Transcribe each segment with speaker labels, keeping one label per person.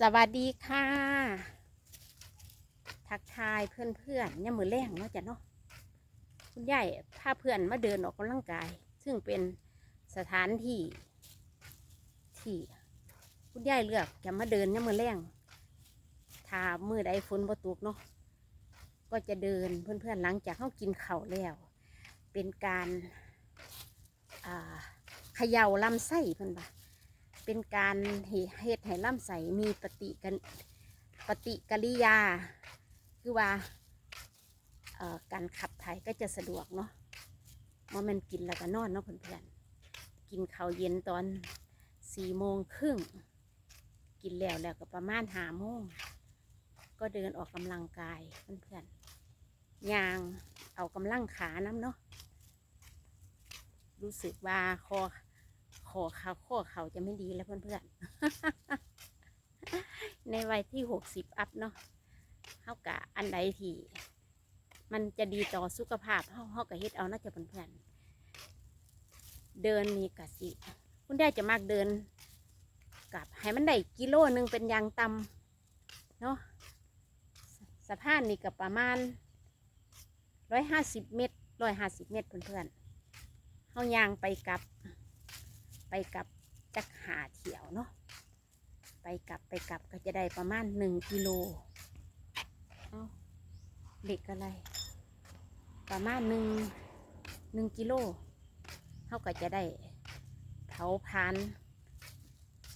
Speaker 1: สวัสดีค่ะ ทักทายเพื่อนๆเนี่ยามือแรงเนาะจ้ะเนาะคุณยายพาเพื่อนมาเดินออกกำลังกาย ซึ่งเป็นสถานที่ที่คุณยายเลือกจะมาเดินเนี่ยามือแรงถ้ามือใดฝนบ่ตกเนาะก็จะเดินเพื่อนๆหลังจากเขากินข้าวแล้ว เป็นการอ่าเขย่าลำไส้เพื่อนบ่า เป็นการเหเฮ็ดให้ลำไส้มีปฏิกันปฏิกิริยา คือว่าการขับถ่ายก็จะสะดวกเนาะว่ามันกินแล้วก็นอนเนาะเพื่อนๆกินข้าวเย็นตอนสี่โมงครึ่งกินแล้วแล้วก็ประมาณห้าโมงก็เดินออกกำลังกายเพื่อนๆยางเอากำลังขาน้ำเนาะรู้สึกว่าคอ อเขาข้อเขาจะไม่ดีแล้วเพื่อนๆ ในวัยที่หกสิบอัพเนาะเท่ากับอันใดที่มันจะดีต่อสุขภาพเฮาเฮากับเฮ็ดเอาน่าจะเพื่อนๆ เดินนี่กะสิ คุณได้จะมากเดินกับให้มันได้กิโลหนึ่งเป็นยางต่ำเนาะสสะพานนี่กับประมาณร้อยห้าสิบเมตรร้อยห้าสิบเมตรเพื่อนๆเฮายางไปกับ ไปกับจักหาเที่ยวเนาะไปกลับไปกลับก็จะได้ประมาณหนึ่งกิโลเอาเด็กอะไร ประมาณหนึ่งหนึ่งกิโลเขาก็จะได้เผาพาน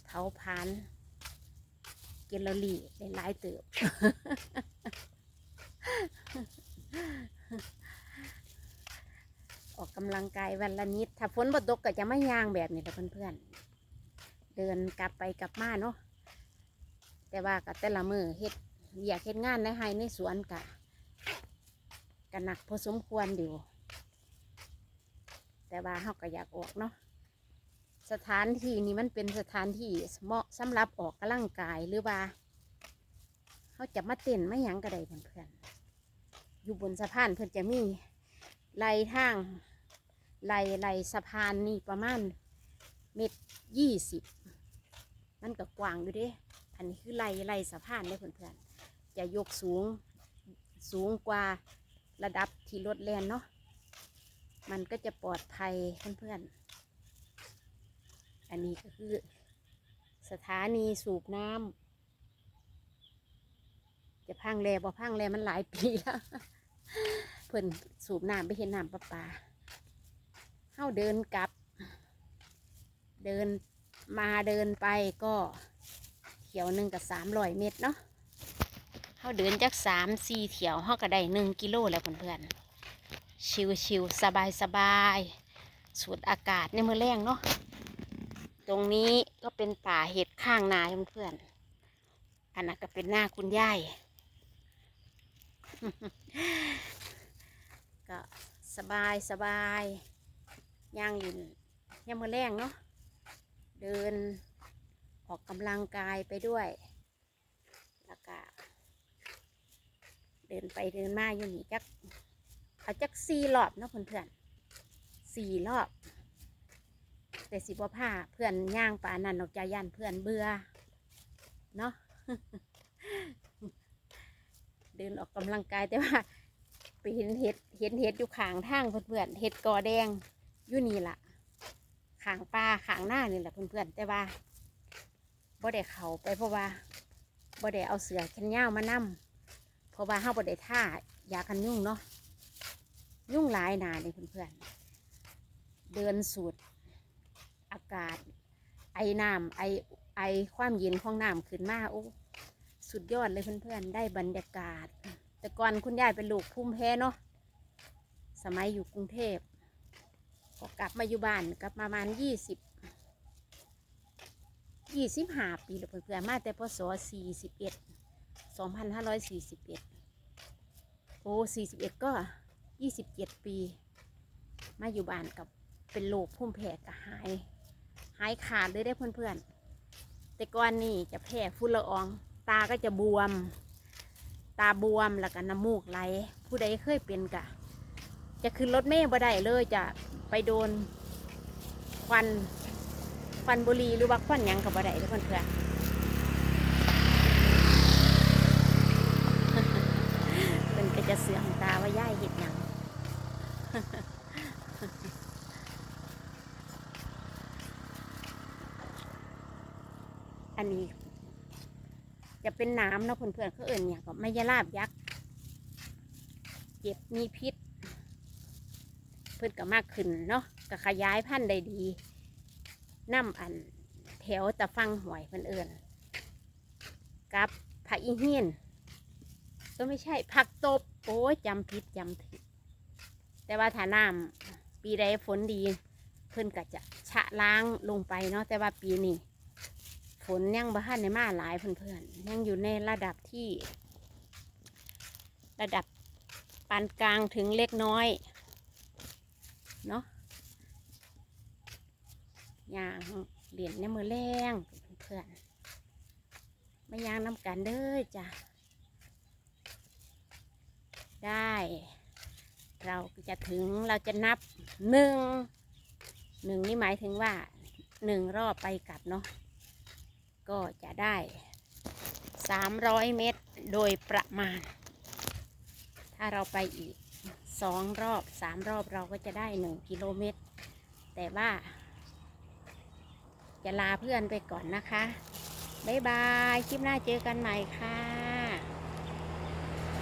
Speaker 1: เผาพานเกลอรี่ได้หลายเติบ ออ กกำลังกายวันละนิด ถ้าฝนบ่ตกก็จะไม่ยางแบบนี้แหละเพื่อนๆ เดินกลับไปกลับมาเนาะ แต่ว่ากับแต่ละมือเฮ็ดอยากเฮ็ดงานในไฮในสวนกะกะหนักพอสมควรอยู่ แต่ว่าเฮาก็อยากออกเนาะ สถานที่นี้มันเป็นสถานที่เหมาะสำหรับออกกำลังกายหรือว่าเขาจะมาเต้นไม่ยังก็ได้เพื่อนๆ อยู่บนสะพานเพื่อนจะมีไหลทาง ไหลไหลสะพานนี่ประมาณเมตรยี่สิบมันก็กว้างอยู่เด้ อันนี้คือไหลไหลสะพานเด้เพื่อนๆจะยกสูงสูงกว่าระดับที่รถแลนเนาะ มันก็จะปลอดภัยเพื่อนๆ อันนี้ก็คือสถานีสูบน้ำจะพังแลบ่พังแลมันหลายปีแล้ว เพิ่อนสูบน้ำไปเห็นน้ำประปา เฮาเดินกลับ เดินมาเดินไปก็เถียวหนึ่งกับสามร้อยเมตรเนาะเฮาเดินจากสามสี่เถียวเฮาก็ได้หนึ่งกิโลแล้วเพื่อนๆชิวชิวสบายสบายๆสูดอากาศในมือแรงเนาะตรงนี้ก็เป็นป่าเห็ดข้างนาเพื่อนๆอันนั้นก็เป็นหน้าคุณยายก็สบายสบาย ย่างลินย่างมือแรงเนาะเดินออกกำลังกายไปด้วย แล้วก็เดินไปเดินมาอยู่นี่จักเอาจักสี่รอบเนาะเพื่อนๆสี่รอบ แต่สิบ่ผ้าเพื่อนย่างป่านั่นออกจากย่านเพื่อนเบื่อเนาะเดินออกกำลังกายแต่ว่าไปเห็นเห็ดเห็นเห็ดอยู่ขางทางเพื่อนๆเห็ดกอแดง อยู่นี่ละขางปลาขางหน้านี่แหละเพื่อนๆแต่ว่าบ่ได้เขาไปเพราะว่าบ่ได้เอาเสือแขนยาวมานํเพราะว่าเฮาบ่ได้ท่ายากันยุ่งเนาะยุ่งหลายหนาเลยเพื่อนๆเดินสูดอากาศ ไอน้ำไอไอความเย็นของน้ำขึ้นมาโอ้สุดยอดเลยเพื่อนๆ ได้บรรยากาศ แต่ก่อนคุณยายเป็นลูกภูมิแพ้เนาะสมัยอยู่กรุงเทพ ก็กลับมาอยู่บ้านกลับมาประมาณยี่สิบยี่สิบห้าปีแล้วเพื่อนๆมาแต่พศสี่สิบเอ็ดสองพันห้าร้อยสี่สิบเอ็ดโอ้สี่สิบเอ็ดก็ยี่สิบเจ็ดปี มาอยู่บ้านกับเป็นโรคภูมิแพ้ก็หาย หายขาดเลยได้อเพื่อนๆ แต่ก่อนนี่จะแพ้ฝุ่นละออง ตาก็จะบวม ตาบวมแล้วก็น้ำมูกไหล ผู้ใดเคยเป็นกะ จะขึ้นรถเมล์บ่ได้เลยจะไปโดนควันควันบุหรีหรือว่าควันยังกับบ่ได้ทุกคนเพื่อนเป็นก็จะเสื่อมตาว่าย่ายเห็ดยังอันนี้ จะเป็นน้ำนะเพื่อนๆเขาเอื่นเนี่ยก็ไม่ยาลาบยักษ์เจ็บมีพิษ เพื่นก็มากขึ้นเนาะก็ขยายพันธุ์ได้ดีน้ำอันแถวตะฟังหวยเพื่อนเอิ่นกับผักอีเฮียนก็ไม่ใช่ผักตบโอ้ยจำผิดจำผิดแต่ว่าถ้าน้ำปีใดฝนดี เพื่นก็จะชะล้างลงไปเนาะแต่ว่าปีนี้ฝนยังบ้านในมาหลายเพื่อนๆยังอยู่ในระดับที่ ระดับปานกลางถึงเล็กน้อย เนาะยางเหรียญในมือแรงเพื่อนไม่ยางน้ำกันเด้อจ้ะได้ เราจะถึงเราจะนับหนึ่งหนึ่งนี่หมายถึงว่าหนึ่งรอบไปกลับเนาะก็จะได้300เมตรโดยประมาณ ถ้าเราไปอีก สองรอบสามรอบเราก็จะได้หนึ่งกิโลเมตร แต่ว่า จะลาเพื่อนไปก่อนนะคะ บ๊ายบาย คลิปหน้าเจอกันใหม่ค่ะ